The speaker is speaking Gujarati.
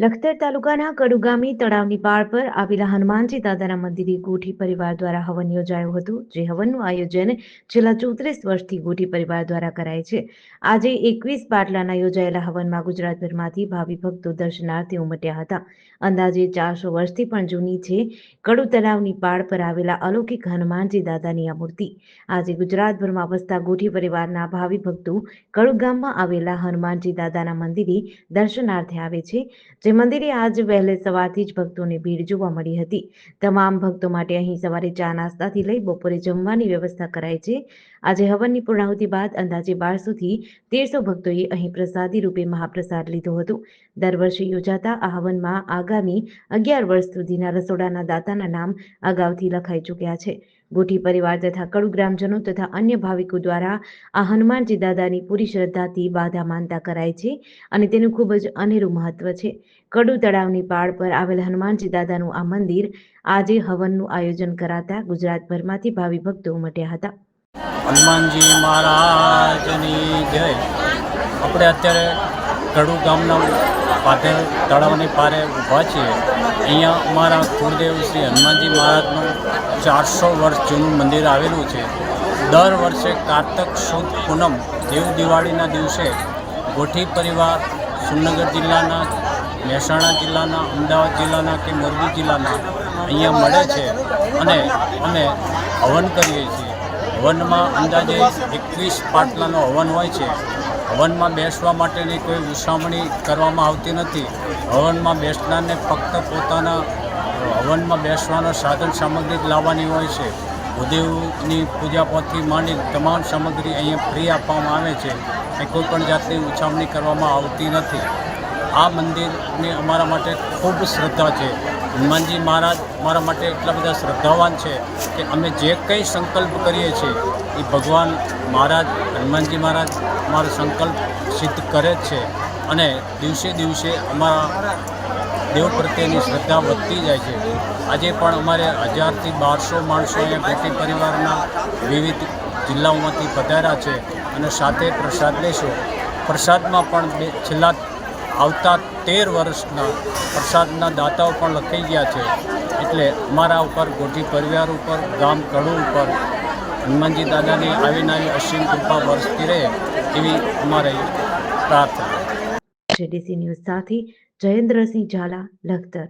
લખતર તાલુકાના કડુ તળાવની પાળ પર આવેલા હનુમાનજી દાદાના મંદિરે ગોઠી પરિવાર દ્વારા હવન યોજાયું હતું, જે હવનનું આયોજન છેલ્લા ચોત્રીસ વર્ષથી ગોઠી પરિવાર દ્વારા કરાય છે. આજે એકવીસ પાટલાના યોજાયેલા હવનમાં ગુજરાતભરમાંથી ભાવિ ભક્તો દર્શનાર્થે ઉમટ્યા હતા. અંદાજે ચારસો વર્ષથી પણ જૂની છે કડુ તળાવની પાળ પર આવેલા અલૌકિક હનુમાનજી દાદાની આ મૂર્તિ. આજે ગુજરાતભરમાં વસતા ગોઠી પરિવારના ભાવિ ભક્તો કડુ ગામમાં આવેલા હનુમાનજી દાદાના મંદિરે દર્શનાર્થે આવે છે જે મંદિરે આજ વહેલે સવારથી જ ભક્તોની ભીડ જોવા મળી હતી. તમામ ભક્તો માટે અહીં સવારે ચા નાસ્તાથી લઈ બપોરે જમવાની વ્યવસ્થા કરાઈ છે. આજે હવનની પૂર્ણાહુતિ બાદ અંદાજે બારસોથી તેરસો ભક્તોએ અહીં પ્રસાદી રૂપે મહાપ્રસાદ લીધો હતો. દર વર્ષે યોજાતા આ હવનમાં આગામી અગિયાર વર્ષ સુધીના રસોડાના દાતાના નામ અગાઉથી લખાઈ ચૂક્યા છે. ગોઠી પરિવાર તથા કડુ તથા અન્ય ભાવિકો દ્વારા આ હનુમાનજી દાદાની પૂરી શ્રદ્ધાથી બાધા માનતા કરાય છે અને તેનું ખૂબ જ અનેરું મહત્વ છે. કડુ તળાવની પાળ પર આવેલ હનુમાનજી દાદાનું આ મંદિર આજે હવનનું આયોજન કરાતા ગુજરાતભરમાંથી ભાવિ ભક્તો ઉમટ્યા હતા. હનુમાનજી મહારાજની જય. આપણે અત્યારે કડુ ગામના પાટે તળાવની પારે ઊભા છીએ. અહીંયા અમારા કુળદેવ શ્રી હનુમાનજી મહારાજનું ચારસો વર્ષ જૂનું મંદિર આવેલું છે. દર વર્ષે કારતક, સુદ, પૂનમ દેવ દિવાળીના દિવસે ગોઠી પરિવાર સુરનગર જિલ્લાના, મહેસાણા જિલ્લાના, અમદાવાદ જિલ્લાના કે મોરબી જિલ્લાના અહીંયા મળે છે અને અમે હવન કરીએ છીએ. હવનમાં અંદાજે એકવીસ પાટલાનો હવન હોય છે. હવનમાં બેસવા માટેની કોઈ ઉછામણી કરવામાં આવતી નથી. હવનમાં બેસનારને ફક્ત પોતાના હવનમાં બેસવાના સાધન સામગ્રી લાવવાની હોય છે. ભૂદેવની પૂજાપોથી માંડી તમામ સામગ્રી અહીંયા ફ્રી આપવામાં આવે છે. એ કોઈ જાતની ઉછામણી કરવામાં આવતી નથી. આ મંદિરની અમારા માટે ખૂબ શ્રદ્ધા છે. હનુમાનજી મહારાજ મારા માટે એટલા બધા શ્રદ્ધાવાન છે કે અમે જે કંઈ સંકલ્પ કરીએ છીએ, એ ભગવાન મહારાજ, હનુમાનજી મહારાજ મારો સંકલ્પ સિદ્ધ કરે જ છે. અને દિવસે દિવસે અમારા દેવ પ્રત્યેની શ્રદ્ધા વધતી જાય છે. આજે પણ અમારે હજારથી બારસો માણસો અહીંયા ભેટી પરિવારના વિવિધ જિલ્લાઓમાંથી પધાર્યા છે. અને સાથે પ્રસાદ લેશો. પ્રસાદમાં પણ બે છેલ્લા આવતા તેર વર્ષના પ્રસાદના દાતાઓ પણ લખાઈ ગયા છે. એટલે અમારા ઉપર ગોઠી પરિવાર ઉપર, ગામ કડુ ઉપર હનુમાનજી દાદાની આવી નાની અસીમ કૃપા વરસતી રહે એવી અમારી પ્રાર્થના. જેડીસી ન્યૂઝ સાથે જયેન્દ્રસિંહ ઝાલા, લખતર.